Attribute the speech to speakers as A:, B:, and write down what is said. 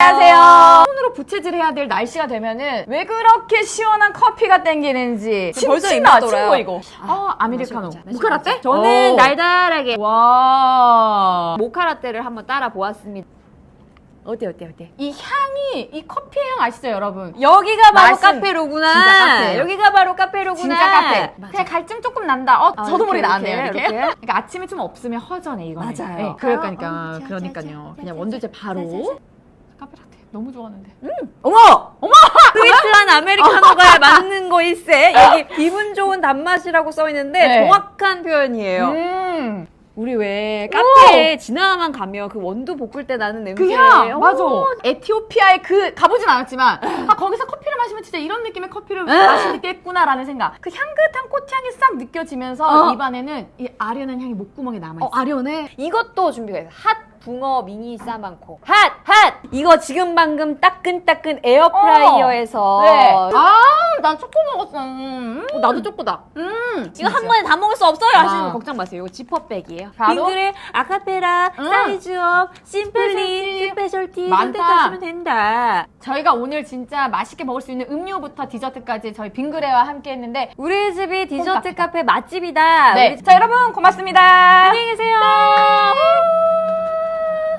A: 안녕하세요. 손으로 부채질 해야 될 날씨가 되면은 왜 그렇게 시원한 커피가 땡기는지
B: 벌써 입맛 돌아요.
A: 친구 이거. 아, 아메리카노.
B: 마셔보자, 마셔보자.
A: 모카라떼?
B: 저는
A: 오.
B: 달달하게
A: 와.
B: 모카라떼를 한번 따라 보았습니다. 어때 어때 어때?
A: 이 향이 이 커피 향 아시죠, 여러분?
B: 여기가 바로
A: 맛은
B: 카페로구나.
A: 진짜 카페예요.
B: 여기가 바로 카페로구나.
A: 진짜 카페.
B: 맞아.
A: 그냥 갈증 조금 난다. 어,
B: 아,
A: 저도 모르게
B: 이렇게,
A: 나왔네요,
B: 이렇게,
A: 이렇게. 그러니까 아침에 좀 없으면 허전해, 이거는.
B: 맞아요.
A: 네, 그러니까, 그러니까요.
B: 자,
A: 그냥
B: 자,
A: 원두제
B: 자,
A: 바로. 카페라떼 너무 좋아하는데.
B: 어머! 어머! 스위트한 아메리카노가 맞는 거 일세. 여기 기분 좋은 단맛이라고 써 있는데
A: 네.
B: 정확한 표현이에요.
A: 음.
B: 우리 왜 카페에 지나만 가면 그 원두 볶을 때 나는 냄새.
A: 그 향!
B: 어,
A: 맞아. 에티오피아의 그, 가보진 않았지만, 아, 거기서 커피를 마시면 진짜 이런 느낌의 커피를 마시겠구나라는 생각. 그 향긋한 꽃향이 싹 느껴지면서
B: 어.
A: 입안에는 이 아련한 향이 목구멍에 남아 있어.
B: 어, 아련해. 이것도 준비가 있어. 핫 붕어 미니 싸만코. 핫! 핫! 이거 지금 방금 따끈따끈 에어프라이어에서.
A: 네. 아, 난 초코 먹었어. 음.
B: 어, 나도 쪼꼬다.
A: 음.
B: 이거 한 번에 다 먹을 수 없어요 하시는
A: 아.
B: 거 걱정 마세요. 이거 지퍼백이에요.
A: 바로?
B: 빙그레 아카페라
A: 음.
B: 사이즈업 심플리
A: 스페셜티. 많다.
B: 선택하시면 된다.
A: 저희가 오늘 진짜 맛있게 먹을 수 있는 음료부터 디저트까지 저희 빙그레와 함께 했는데,
B: 우리 집이 디저트. 카페 맛집이다.
A: 네.
B: 우리
A: 자, 여러분, 고맙습니다.
B: 안녕히 계세요.